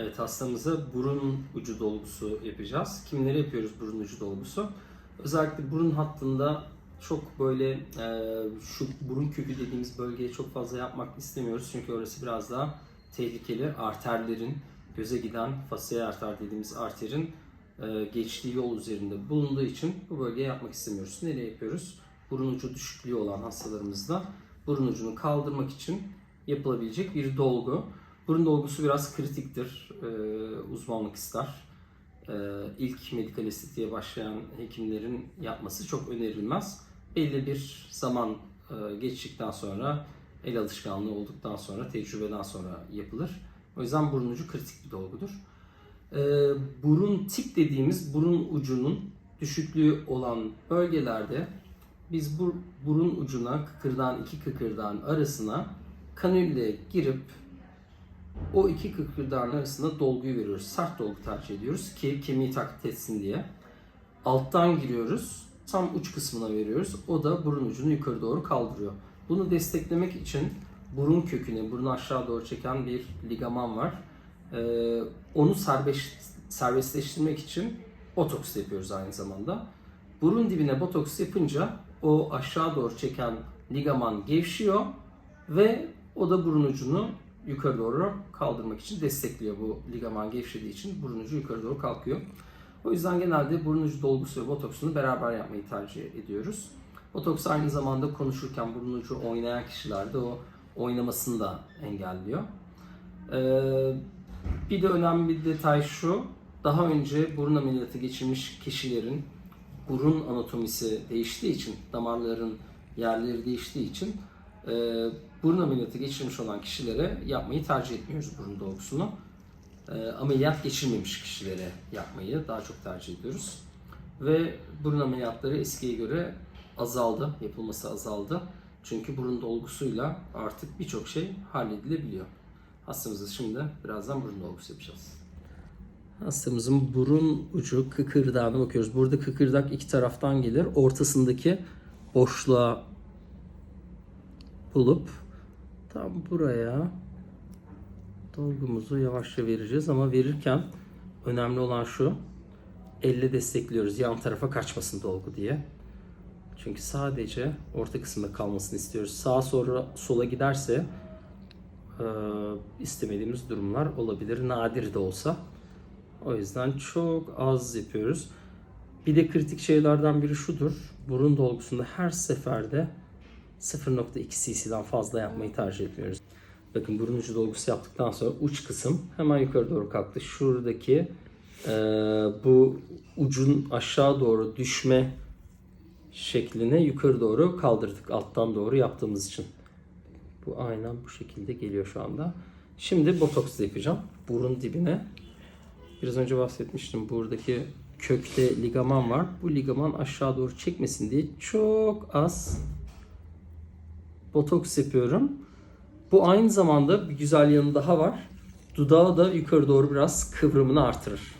Evet hastamıza burun ucu dolgusu yapacağız. Kimlere yapıyoruz burun ucu dolgusu? Özellikle burun hattında çok böyle e, şu burun kökü dediğimiz bölgeye çok fazla yapmak istemiyoruz. Çünkü orası biraz daha tehlikeli. Arterlerin göze giden fascial arter dediğimiz arterin e, geçtiği yol üzerinde bulunduğu için bu bölgeye yapmak istemiyoruz. Nereye yapıyoruz? Burun ucu düşüklüğü olan hastalarımızda burun ucunu kaldırmak için yapılabilecek bir dolgu. Burun dolgusu biraz kritiktir, e, uzmanlık ister. E, ilk medikal estetiğe başlayan hekimlerin yapması çok önerilmez. Belli bir zaman e, geçtikten sonra, el alışkanlığı olduktan sonra, tecrübeden sonra yapılır. O yüzden burun ucu kritik bir dolgudur. E, burun tip dediğimiz burun ucunun düşüklüğü olan bölgelerde biz bu burun ucuna kıkırdağın iki kıkırdağın arasına kanülle girip o iki kıkırdağın arasında dolguyu veriyoruz. Sert dolgu tercih ediyoruz ki kemiği taklit etsin diye. Alttan giriyoruz. Tam uç kısmına veriyoruz. O da burun ucunu yukarı doğru kaldırıyor. Bunu desteklemek için burun köküne, burnu aşağı doğru çeken bir ligaman var. Ee, onu serbest, serbestleştirmek için botoks yapıyoruz aynı zamanda. Burun dibine botoks yapınca o aşağı doğru çeken ligaman gevşiyor ve o da burun ucunu yukarı doğru kaldırmak için destekliyor. Bu ligaman gevşediği için burun ucu yukarı doğru kalkıyor. O yüzden genelde burun ucu dolgusu ve botoksunu beraber yapmayı tercih ediyoruz. Botoks aynı zamanda konuşurken burun ucu oynayan kişilerde o oynamasını da engelliyor. Ee, bir de önemli bir detay şu. Daha önce burun ameliyatı geçirmiş kişilerin burun anatomisi değiştiği için, damarların yerleri değiştiği için e, burun ameliyatı geçirmiş olan kişilere yapmayı tercih etmiyoruz burun dolgusunu. E, ameliyat geçirmemiş kişilere yapmayı daha çok tercih ediyoruz. Ve burun ameliyatları eskiye göre azaldı, yapılması azaldı. Çünkü burun dolgusuyla artık birçok şey halledilebiliyor. Hastamıza şimdi birazdan burun dolgusu yapacağız. Hastamızın burun ucu kıkırdağına bakıyoruz. Burada kıkırdak iki taraftan gelir. Ortasındaki boşluğa bulup tam buraya dolgumuzu yavaşça vereceğiz ama verirken önemli olan şu elle destekliyoruz yan tarafa kaçmasın dolgu diye. Çünkü sadece orta kısımda kalmasını istiyoruz. Sağa sonra sola giderse e, istemediğimiz durumlar olabilir. Nadir de olsa. O yüzden çok az yapıyoruz. Bir de kritik şeylerden biri şudur. Burun dolgusunda her seferde 0.2 cc'den fazla yapmayı tercih etmiyoruz. Bakın burun ucu dolgusu yaptıktan sonra uç kısım hemen yukarı doğru kalktı. Şuradaki e, bu ucun aşağı doğru düşme şekline yukarı doğru kaldırdık. Alttan doğru yaptığımız için. Bu aynen bu şekilde geliyor şu anda. Şimdi botoks yapacağım. Burun dibine. Biraz önce bahsetmiştim. Buradaki kökte ligaman var. Bu ligaman aşağı doğru çekmesin diye çok az botoks yapıyorum. Bu aynı zamanda bir güzel yanı daha var. Dudağı da yukarı doğru biraz kıvrımını artırır.